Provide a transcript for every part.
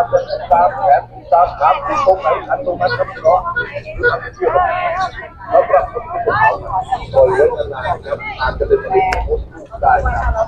อาจจะตามแผนตามถามตรงไหนทันตรงนั้นครับพี่น้องแล้วปรับปรุงเขาปล่อยไว้นานครับอาจจะเป็นมะเร็งมดูได้ครับ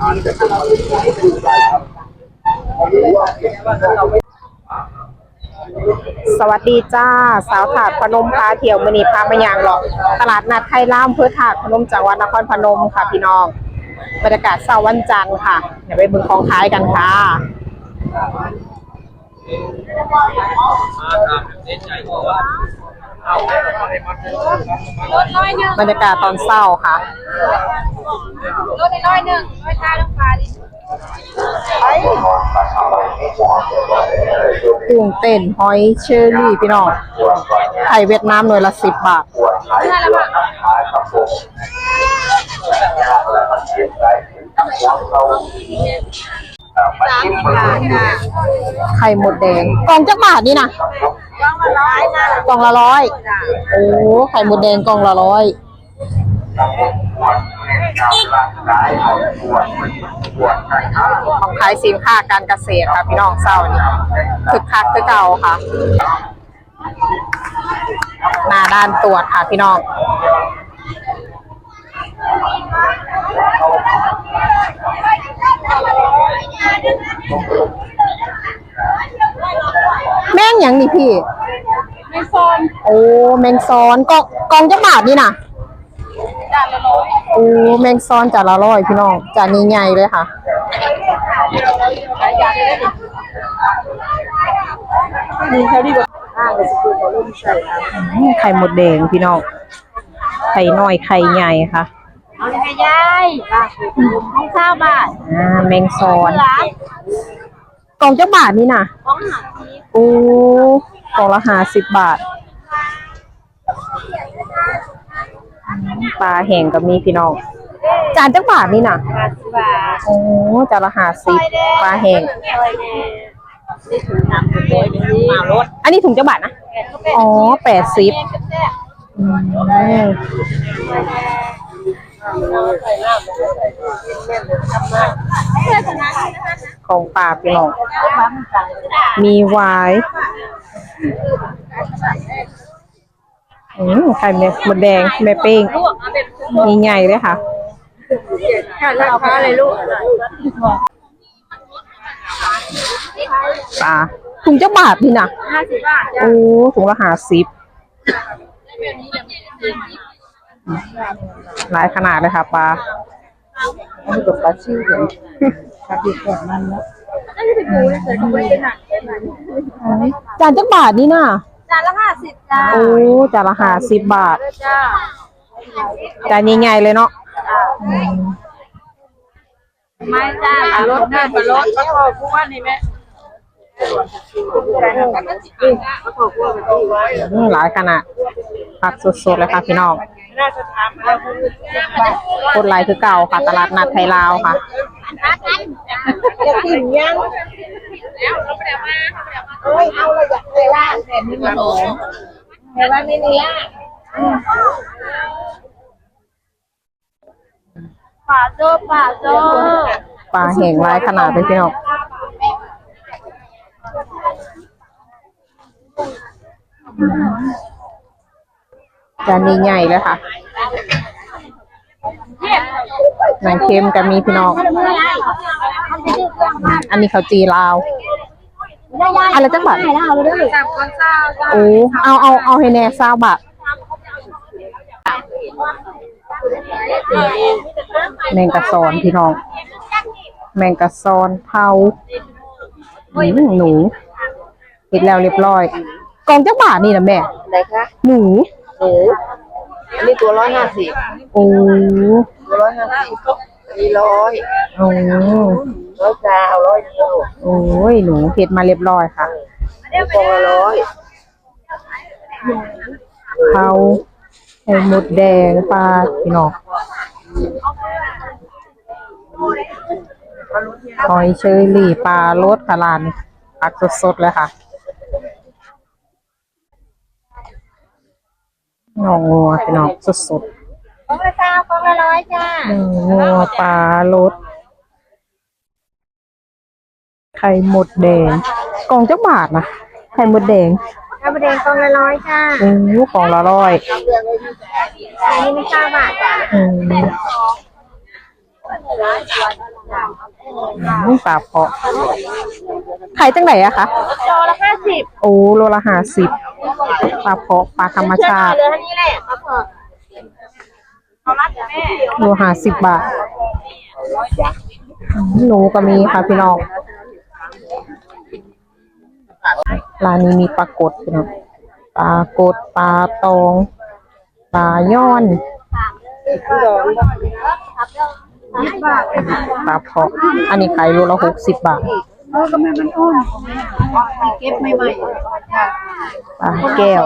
อาจจะเป็นมะเร็งมดูได้ครับหรือว่าเราไม่สวัสดีจ้า สาวถาดพนมพาเที่ยวมณีพามาอย่างหรอกตลาดนัดไทยล่ามเพื่อถาดพนมจังหวัดนครพนมค่ะพี่น้องบรรยากาศเสาร์วันจันทร์ค่ะ เดี๋ยวไปเบึงของท้ายกันค่ะ บรรยากาศตอนเศร้าค่ะรถน้อยหนึ่งน้อยชาต้องพาดิกุ้งเต้นหอยเชอรี่พี่น้องไข่เวียดนามหน่วยละสิบบาทป วดขายปวดขายครับผมแล้วมันเสียใจหัวเขาอ่ามาชิมมันดูไข่หมดแดงกล่องจักบาทนี่นะต้องมาร้อยนะกล่องละร้อยโอ้ไข่หมดแดงกล่องละร้อยปวดกำลังกายปวดปวดปวดกันครับของขายสินค้าการเกษตรค่ะพี่น้องเศร้านี่คึกคักคือเก่าค่ะหน้าด้านตรวจค่ะพี่น้อง แม่งหยังนี่พี่ไม่โซนโอ้แมงซอนกล่องกล่องจักบาทนี่นะจานละร้อยโอ้แมงซอนจานละร้อยพี่น้องจานนี้ใหญ่เลยค่ะ ขายยาได้ดิมีแค่ดีกว่าอ่าเดี๋ยวจะคือเขาเริ่มใส่ครับอืมไข่หมดแดงพี่น้อง ไข่น้อยไข่ใหญ่ค่ะเอาเลย ให้ยายของข้าวบาทอ่าแมงซอนร้านกล่องจักบาทนี่นะของหาทีโอ้กล่องละห้าสิบบาทปลาแห้งก็มีพี่น้องจานจักบาทนี่นะห้าสิบบาทโอ้จานละห้าสิบปลาแห้งซอยแดงนี่ถุงน้ำถุงเลยนี่มารถอันนี้ถุงจักบาทนะอ๋อแปดสิบอืม ของปลาพี่น้องมีไวายอืมไข่แม่หมดแดงแม่เป้งมีใหญ่เลยค่ะราคาอะไรลูกปลาถุงจะบาทนี่นะห้าสิบบาทโอ้ถุงละห้าสิบ หลายขนาดเลยค่ะปลาอันนี้กับปลาชิวเลยปลาดิบแบบมันนะอันนี้เป็นหมูเลยเกิดไว้เป็นหนักเป็นหนักจานจักบาทนี่นะจานละห้าสิบจ้าโอ้จานละห้าสิบบาทจ้าจานใหญ่ๆเลยเนาะไม่จ้าปลารถได้ปลารถก็พอพูดว่านี่แม่อืมหลายขนาดผักสดๆเลยค่ะพี่น้อง น่าจะถามเรากดไลค์คือเก่าค่ะ ตลาดนัดไทยลาวค่ะจะกินยังเอ้ยเอาเราอยากไปล่าแต่ไม่มีหนูแต่ว่าไม่มีล่าป่าโจ้ป่าโจ้ปลาแห้งหลายขนาดเลยพี่น้อง จานนี้ใหญ่เลยค่ะหนังเค็มกับมีพี่น้อง อันนี้เขาวจีลาว อะไรจังบาทสามคนเศร้าจ้าโอ้เอาเอาเอาให้แน่ซาวบาทแมงกะซอนพี่น้อง แมงกะซอนเผาอืมหนูเห็ดแล้วเรียบร้อยกล่องจักบาทนี่นะแม่ ไหนคะ หนู หนูอันนี้ตัวร้อยห้าสิบโอ้ตัวร้อยห้าสิบมีร้อยโอ้ร้อยจ้าเอาร้อยเดียวโอ้ยหนูเห็ดมาเรียบร้อยค่ะกองละร้อยเผาไข่มดแดงปลาพี่น้องหอยเชอรี่ปลารสกะลานผักสดๆเลยค่ะ น้องงัวพี่น้องสดกองละเก้ากองละร้อยจ้าๆน้องงัวปลารสไข่มดแดง กล่องจักบาทนะไข่มดแดงข้าวแดงกล่องละร้อยจ้าโอ้กล่องละร้อยอันนี้ไม่เก้าบาทจ้าอืม อืมปลาเพาะขายจังไหนอะคะโลละห้าสิบโอ้โลละห้าสิบปลาเพาะปลาธรรมชาติเหลือเท่านี้แหละครับพ่อเอาละจ้ะแม่โลห้าสิบบาทอืมหนูก็มีค่ะพี่น้องร้านนี้มีปลากดพี่น้องปลากดปลาตอง ปลาย้อนยี่สิบบาท ปลาเพาะอันนี้ขายโลละหกสิบบาทเออก็ไม่มันอ้นเก็บใหม่ๆจ้ะปลาแก้ว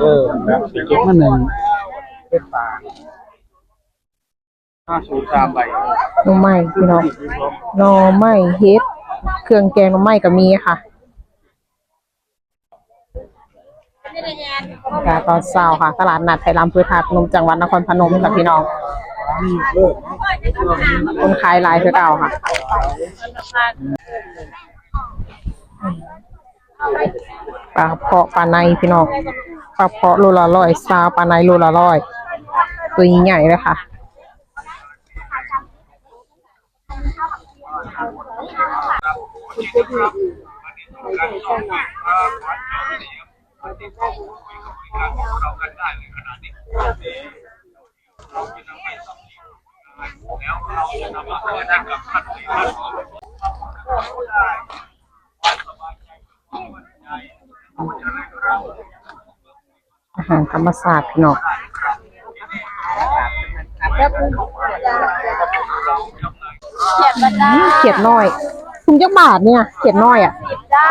เออเก็บมาหนึ่งเป็นปลาห้าศูนย์สามใบหน่อไม้พี่น้องหน่อไม้เฮ็ด เครื่องแกงหน่อไม้ก็มีค่ะ กาตอนเช้าค่ะ ตลาดนัดไทยรามพือถาดพนมจังหวัดนครพนมค่ะพี่น้อง คนขายหลายคือเก่าค่ะ ปลาเพาะปลาในพี่น้อง ปลาเพาะโลละร้อยซาวปลาในโลละร้อย ตัวใหญ่เลยค่ะ อาหารธรรมศาสตร์พี่น้องอืมเขียดน้อยถุงจักบาทเนี่ยเขียดน้อยอะ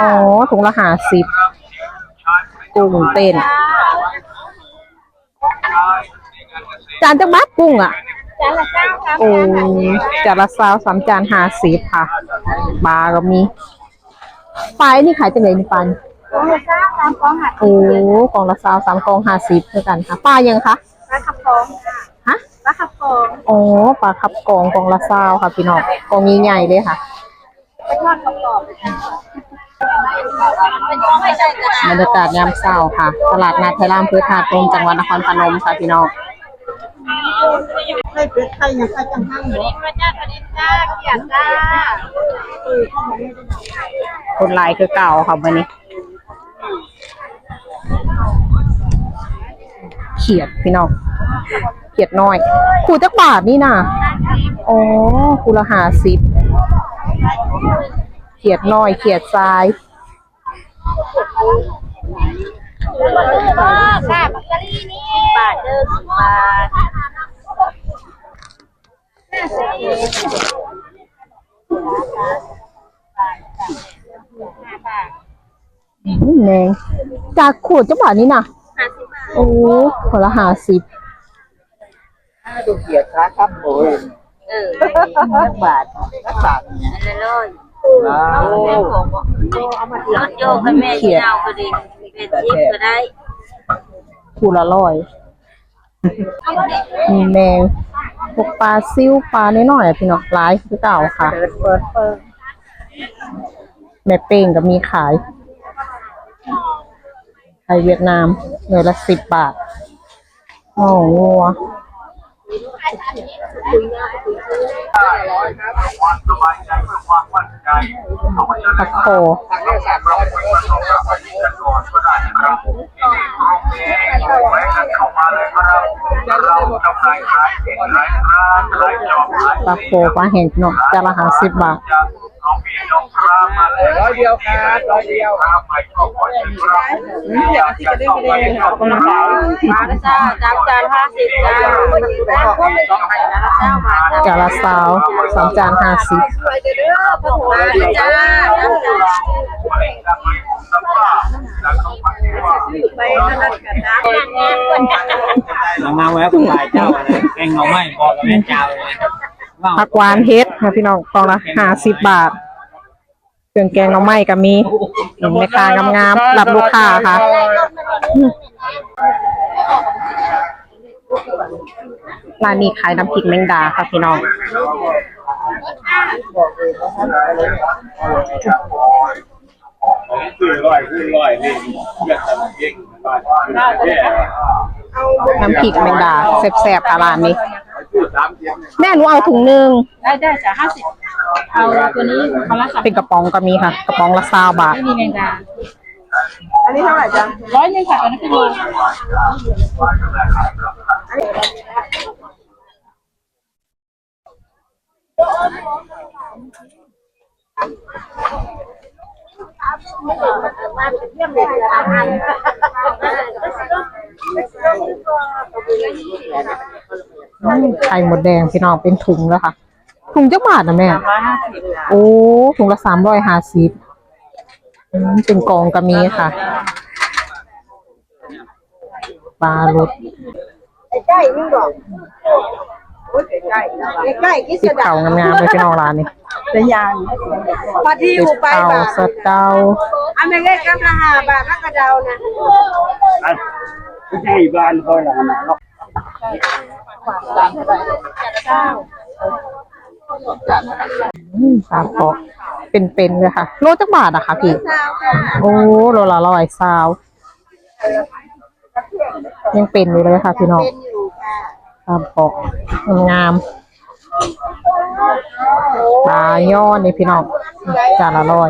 อ๋อถุงละหาสิบกุ้งเต้น จานจักบาทกุ้งอะ จานละเก้าครับโอ้จานละซาวสามจานหาสิบค่ะปลาก็มีปลาไอ้นี่ขายจังไหนนี่ปลากล่องละเก้าสามกล่องหัดโอ้กล่องละซาวสามกล่องห้าสิบเท่ากันค่ะปลายังคะปลาขับกองฮะปลาขับกองอ๋อปลาขับกล่องกล่องละซาวค่ะพี่น้องกล่องใหญ่ๆเลยค่ะไปทอดกรอบๆเลยจ้ะเป็นของไม่ใช่กระดาษบรรยากาศยามเช้าค่ะ ตลาดนัดไทยรามพือถาดลมจังหวัดนครพนมค่ะพี่น้อง ไม่เป็นใครยังใครจังห้างหรอพระจ้าพระดินจ้าเกียรติจ้าคนหลายคือเก่าค่ะวันนี้ เขียดพี่น้องเขียดน้อยขูจักบาทนี่น่ะอ๋อคูละหาสิบเขียดน้อยเขียดทราย ค่ะบักกะรี่นี่บาทเดิมบาทอืมแมงจากขูดจักบาทนี่น่ะห้าสิบบาทโอ้คนละหาสิบดูเกียรติครับครับโอ้ยเออนักบาทนักบาทอันละร้อยอ้าเอาวไปของบ่เอามารถโยกให้แม่ที่เอาก็ดี เป็นจิ๊บก็ได้คูละร้อยมีแมงพวกปลาซิวปลาน้อยๆอะพี่น้องหลายคือเก่าค่ะเปิดเปิดเปิดแม่เป้งก็มีขายไทยเวียดนามหน่วยละสิบบาทโอ้งัวความ ยตะโคปลาแห้งพี่น้องจานละห้าสิบบาทจะเอาพี่น้องครับมาเลยร้อยเดียวครับร้อยเดียวครับไม่ชอบคนอื่นครับอยากจะต้องไปออกกำลังกายมาแล้วจ้าจานจานห้าสิบจ้าต้องให้นะเจ้ามาจ้าจานละสาวสามจานห้าสิบมาแล้วจ้าน้ำจ้าไม่ได้ไม่สภาพแล้วก็มาที่ว่าไปนั่นกันนะงา มกว่าจ้าน้ำมาแวะคุณลายเจ้าอะไรแกงหน่อไม้บอกกับแม่เจ้าเลยว่าผักหวานเฮ็ดค่ะพี่น้องกล่องละห้าสิบบาทเครื่องแกงหน่อไม้ก็มีแม่ค้างามๆรับลูกค้าค่ะร้านนี้ขายน้ำพริกแมงดาค่ะพี่น้องคือร้อยคือร้อยนี่อยากทำเองบ้านแค่ น้ำพริกแมงดาแซ่บๆค่ะร้านนี้คือสามเทียมแม่หนูเอาถุงหนึงได้ได้จ้ะห้าสิบเอาตัวนี้คนละสามเป็นกระป๋องก็มีค่ะ กระป๋องละซาบาทไม่มีแมงดาอันนี้เท่าไหร่จ๊ะร้อยหนึ่งค่ะตัวนี้เป็นโล ไข่หมดแดงพี่น้องเป็นถุงแล้วค่ะ ถุงจักบาทนะแม่ร้อยห้าสิบโอ้ถุงละสามร้อยห้าสิบเป็นกองก็มีค่ะปลาลดใกล้ๆนี่บอกโอ้ยใกล้ๆใกล้ๆกิติสดดาเข่างามๆเลยพี่น้องร้านนี้ จะยางพอที่อติดยู่ไปเข่าบาทสะเดาอันนี้เลขกำลังหาบาทนักกระเดานะไม่ใช่บ้านเขาหรอกเนาะอืมปลาเปาะเป็นๆเลยค่ะ โลจักบาทอะค่ะพี่สาวค่ะโอ้โลละร้อยซาวยังเป็นอยู่เลยค่ะพี่น้องเป็นอยู่ค่ะปลาเปาะงามๆ ปลาย่อนี่พี่น้องจานละร้อย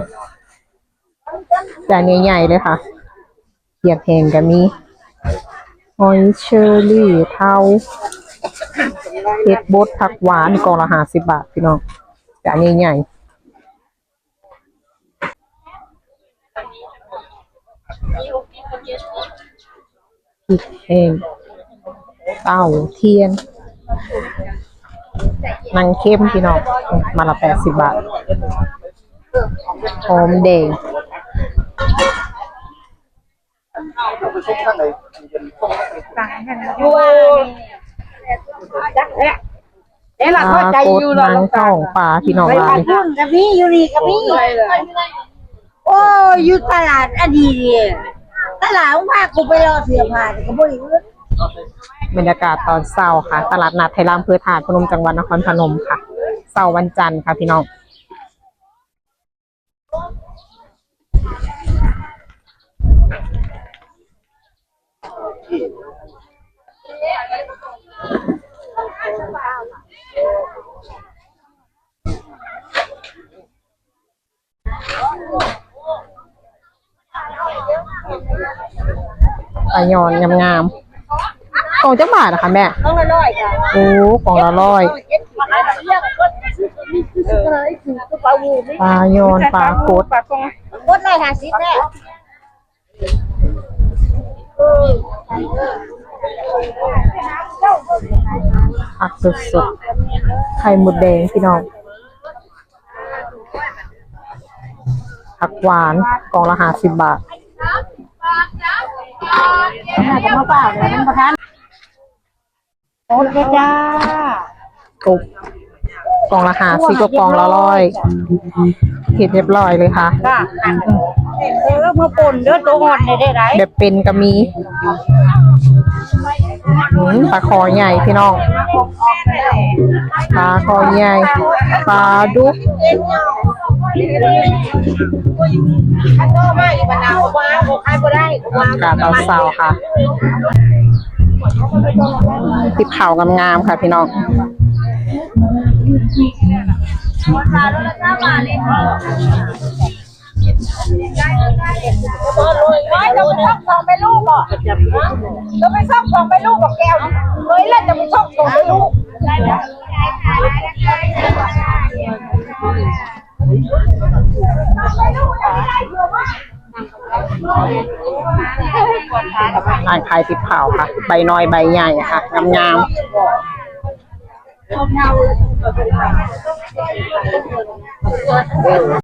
จานใหญ่ๆเลยค่ะเขียดแหงก็มีหอยเชอรี่เทาเห็ดบดผักหวานกองละห้าสิบบาทพี่น้องจานใหญ่ๆพริกแห้งเต้าเทียน นางเข้มพี่น้องมาละแปดสิบบาทหอมแดงอยู่จักเนี่ยเอ๊ะปล่ะลาเข้าใจโกอดยู่หรอนางท่องปลาพี่น้องไปร้าบ้านนนี้พุ่งกับพี่อยู่นี่กับพี่โอ้ยอยู่ตลาดอดีตตลาดมึงพากูไปรอเสียผ่านก็บ่อยู่ บรรยากาศตอนเช้าค่ะ ตลาดนัดไทยรามเพื่อถาดพนมจังหวัดนครพนมค่ะเช้าวันจันทร์ค่ะพี่น้องปลายอนงามๆ กล่องจักบาทนะคะแม่ต้องละร้อยค่ะโอ้กล่องละร้อยเจ็ดสิบห้าเรื่องก็คืออะไรคือกระเป๋าวูปลายอนปลาโกดปลาตรงกดร้อยห้าสิบแน่ผักสดๆไข่หมดแดงพี่น้องผักหวานกล่องละห้าสิบบาทจะมาเปล่าเลยท่านประธาน โอเคจ้าตุกกล่องละห้าสิบก็กล่องละร้อยเห็ดเรียบร้อยเลยค่ะจ้าเออมาป่นเด้อตัวอ่อนได้ได้ไรแบบเป็นก็มีอืมปลาคอใหญ่พี่น้องปลาคอใหญ่ปลาดุกถ้าโตมาอีกมะนาวว้าวบอกใครบ่ได้ว้าวกาตอนเสาร์ค่ะ ติบเผางามๆค่ะพี่น้องร้อยจะไปซ่อมสองไปลูกบ่จะไปซ่อมสองไปลูกบอกแก้วเฮ้ยแล้วจะไปซ่อมสองไปลูกไปลูกจะไม่ได้เผื่อว่า ร้านขายติดเผาค่ะ ใบน้อยใบใหญ่ค่ะงามๆ